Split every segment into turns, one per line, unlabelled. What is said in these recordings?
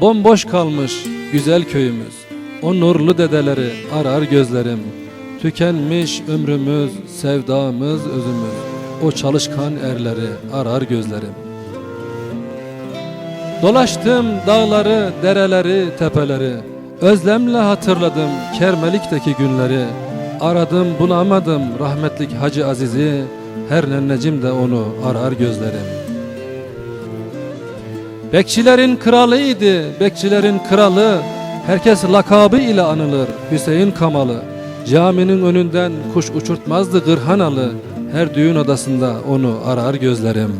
Bomboş kalmış güzel köyümüz. O nurlu dedeleri arar gözlerim. Tükenmiş ömrümüz, sevdamız, özümüz. O çalışkan erleri arar gözlerim. Dolaştım dağları, dereleri, tepeleri. Özlemle hatırladım Kermelik'teki günleri. Aradım bulamadım rahmetlik Hacı Aziz'i. Her nennecim de onu arar gözlerim. Bekçilerin kralıydı, bekçilerin kralı. Herkes lakabı ile anılır Hüseyin Kamalı. Caminin önünden kuş uçurtmazdı Gırhanalı. Her düğün odasında onu arar gözlerim.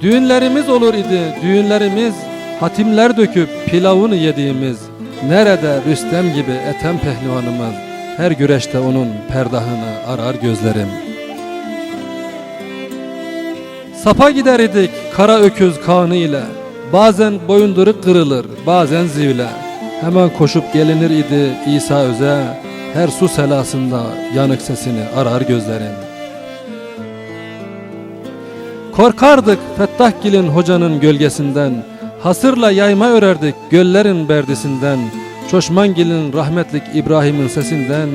Düğünlerimiz olur idi, düğünlerimiz Hatimler döküp pilavını yediğimiz Nerede Rüstem gibi etem pehlivanımız Her güreşte onun perdahını arar gözlerim Sapa gider idik kara öküz kanı ile. Bazen boyunduruk kırılır bazen zivle. Hemen koşup gelinir idi İsa Öz'e. Her su selasında yanık sesini arar gözlerim Korkardık Fettahgil'in hocanın gölgesinden. Hasırla yayma örerdik göllerin berdisinden. Çoşmangil'in rahmetlik İbrahim'in sesinden.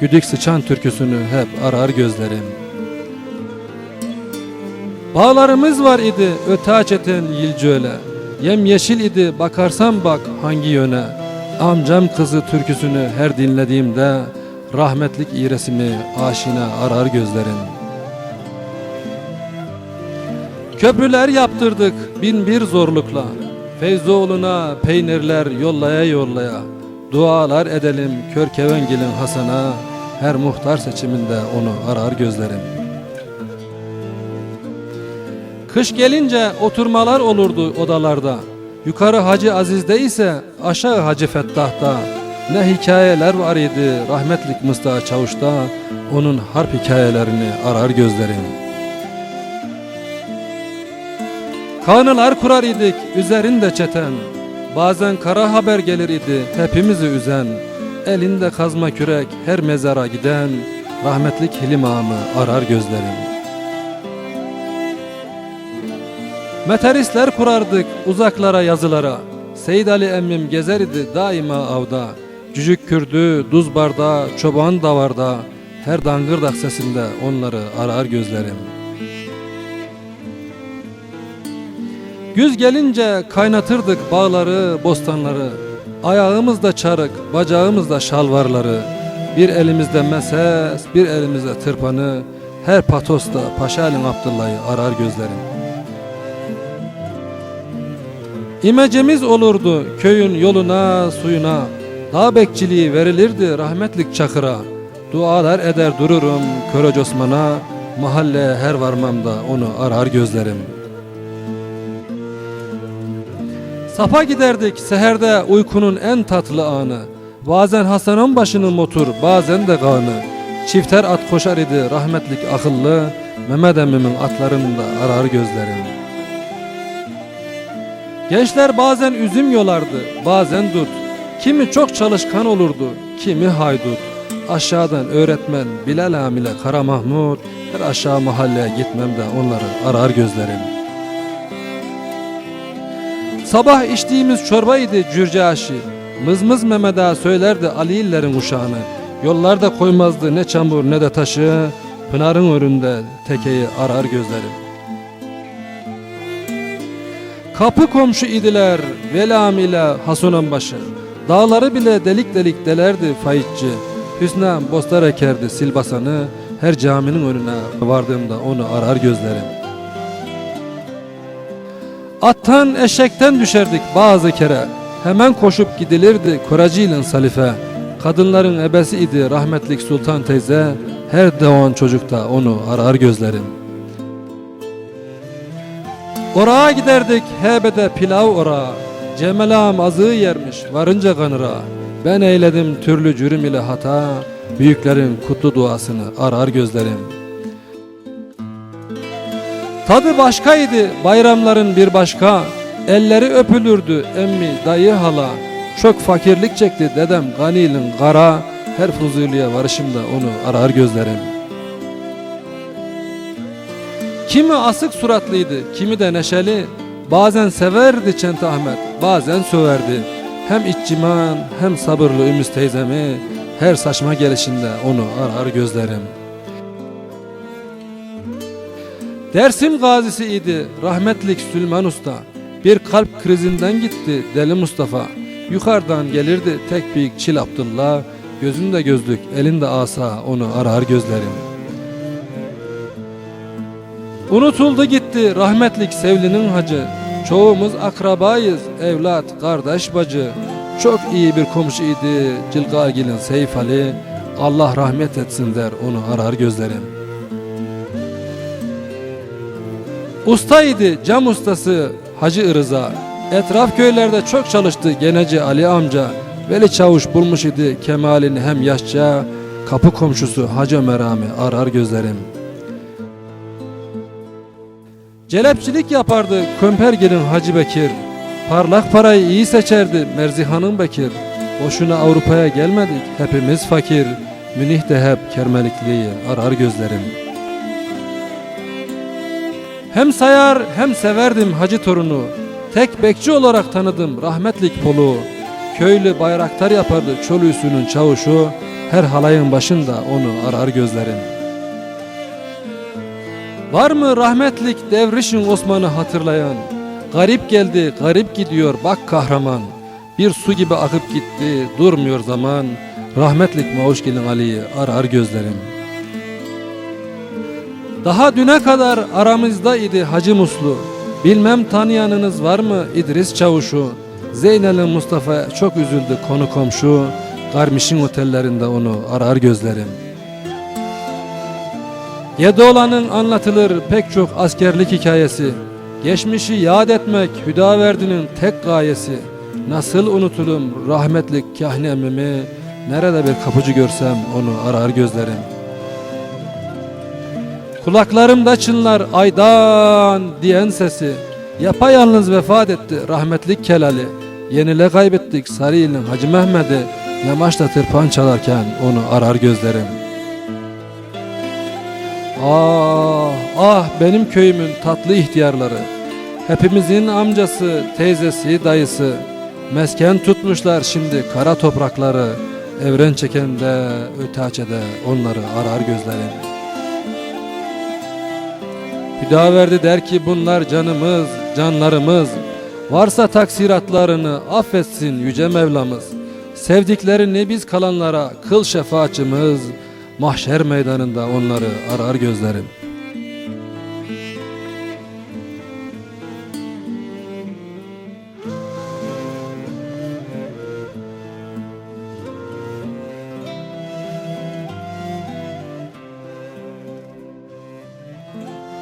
Güdük sıçan türküsünü hep arar gözlerim Bağlarımız var idi öte çeten yilcöle Yem yeşil idi bakarsan bak hangi yöne. Amcam kızı türküsünü her dinlediğimde Rahmetlik iresimi aşina arar gözlerim. Köprüler yaptırdık bin bir zorlukla. Feyzoğlu'na peynirler yollaya yollaya. Dualar edelim Körkevengil'in Hasan'a. Her muhtar seçiminde onu arar gözlerim Kış gelince oturmalar olurdu odalarda. Yukarı Hacı Aziz'de ise aşağı Hacı Fettah'ta. Ne hikayeler var idi rahmetlik Mustafa Çavuş'ta Onun harp hikayelerini arar gözlerim. Kanılar kurar idik üzerinde çeten Bazen kara haber gelir idi hepimizi üzen. Elinde kazma kürek her mezara giden Rahmetlik Hilim ağamı arar gözlerim Meteristler kurardık uzaklara yazılara Seyid Ali emmim gezer idi daima avda Cücük kürdü, duz barda, çoban davarda Her dangırdak sesinde onları arar gözlerim Güz gelince kaynatırdık bağları, bostanları. Ayağımızda çarık, bacağımızda şalvarları. Bir elimizde meses, bir elimizde tırpanı. Her patosta Paşa Halim Abdullah'ı arar gözlerim. İmecemiz olurdu köyün yoluna, suyuna. Dağ bekçiliği verilirdi rahmetlik Çakır'a. Dualar eder dururum Köroç Osman'a. Mahalleye her varmamda onu arar gözlerim.'' Sapa giderdik seherde uykunun en tatlı anı. Bazen Hasan'ın başının motor, bazen de kanı. Çifter at koşar idi rahmetlik akıllı. Mehmet emmimin atlarını da arar gözlerim. Gençler bazen üzüm yolardı, bazen dut. Kimi çok çalışkan olurdu, kimi haydut. Aşağıdan öğretmen Bilal Amile Kara Mahmut her aşağı mahalleye gitmem de onları arar gözlerim. Sabah içtiğimiz çorbaydı cürce aşı. Mızmız Mehmet Ağa söylerdi Aliillerin uşağını. Yollarda koymazdı ne çamur ne de taşı. Pınarın önünde tekeyi arar gözlerim. Kapı komşu idiler Velam ile Hasun'un başı. Dağları bile delik delik delerdi fayitçi. Hüsnü bostar ekerdi silbasanı. Her caminin önüne vardığımda onu arar gözlerim. Attan eşekten düşerdik bazı kere. Hemen koşup gidilirdi Koracı'nın salife. Kadınların ebesi idi rahmetlik Sultan teyze. Her doğan çocukta onu arar gözlerim. Orağa giderdik hebede pilav orağa. Cemelam azığı yermiş varınca kanıra. Ben eyledim türlü cürüm ile hata. Büyüklerin kutlu duasını arar gözlerim.'' Tadı başkaydı bayramların bir başka Elleri öpülürdü emmi dayı hala Çok fakirlik çekti dedem ganilin kara Her fuzuliye varışımda onu arar gözlerim Kimi asık suratlıydı kimi de neşeli Bazen severdi Çent Ahmet, bazen söverdi. Hem içciman hem sabırlı Ümüz teyzemi her saçma gelişinde onu arar gözlerim. Dersim gazisi idi rahmetlik Süleyman Usta. Bir kalp krizinden gitti Deli Mustafa. Yukarıdan gelirdi tek büyük Çil Abdullah. Gözünde gözlük, elinde asa onu arar gözlerim. Unutuldu gitti rahmetlik Sevli'nin hacı. Çoğumuz akrabayız, evlat, kardeş bacı. Çok iyi bir komşu idi Cilgagil'in Seyf Ali. Allah rahmet etsin der onu arar gözlerim. Ustaydı cam ustası Hacı Rıza. Etraf köylerde çok çalıştı geneci Ali amca. Veli Çavuş bulmuş idi kemalini hem yaşça. Kapı komşusu Hacı Merami arar gözlerim. Celepçilik yapardı Kömpergil'in Hacı Bekir. Parlak parayı iyi seçerdi Merzihan'ın Bekir. Boşuna Avrupa'ya gelmedik hepimiz fakir. Münih de hep kermelikliği arar gözlerim. Hem sayar hem severdim hacı torunu. Tek bekçi olarak tanıdım rahmetlik polu. Köylü bayraktar yapardı çolüsünün çavuşu. Her halayın başında onu arar gözlerim. Var mı rahmetlik devrişin Osman'ı hatırlayan? Garip geldi, garip gidiyor bak kahraman. Bir su gibi akıp gitti, durmuyor zaman. Rahmetlik Mavuşgil'in Ali'yi arar gözlerim. Daha düne kadar aramızda idi Hacı Muslu. Bilmem tanıyanınız var mı İdris Çavuşu? Zeynel'in Mustafa çok üzüldü konu komşu. Garmiş'in otellerinde onu arar gözlerim. Yedoğlan'ın anlatılır pek çok askerlik hikayesi. Geçmişi yad etmek Hüdaverdi'nin tek gayesi. Nasıl unutulum rahmetlik kahni emmimi, nerede bir kapıcı görsem onu arar gözlerim. Kulaklarımda çınlar aydan diyen sesi. Yapayalnız vefat etti rahmetlik Kelali. Yenile kaybettik Sarıyil'in Hacı Mehmet'i. Yamaçta tırpan çalarken onu arar gözlerim. Ah ah benim köyümün tatlı ihtiyarları. Hepimizin amcası, teyzesi, dayısı. Mesken tutmuşlar şimdi kara toprakları. Evren çekende, ötaçede onları arar gözlerim. Hüdaverdi der ki bunlar canımız, canlarımız. Varsa taksiratlarını affetsin yüce Mevlamız. Sevdiklerini biz kalanlara kıl şefaatçimiz. Mahşer meydanında onları arar gözlerim.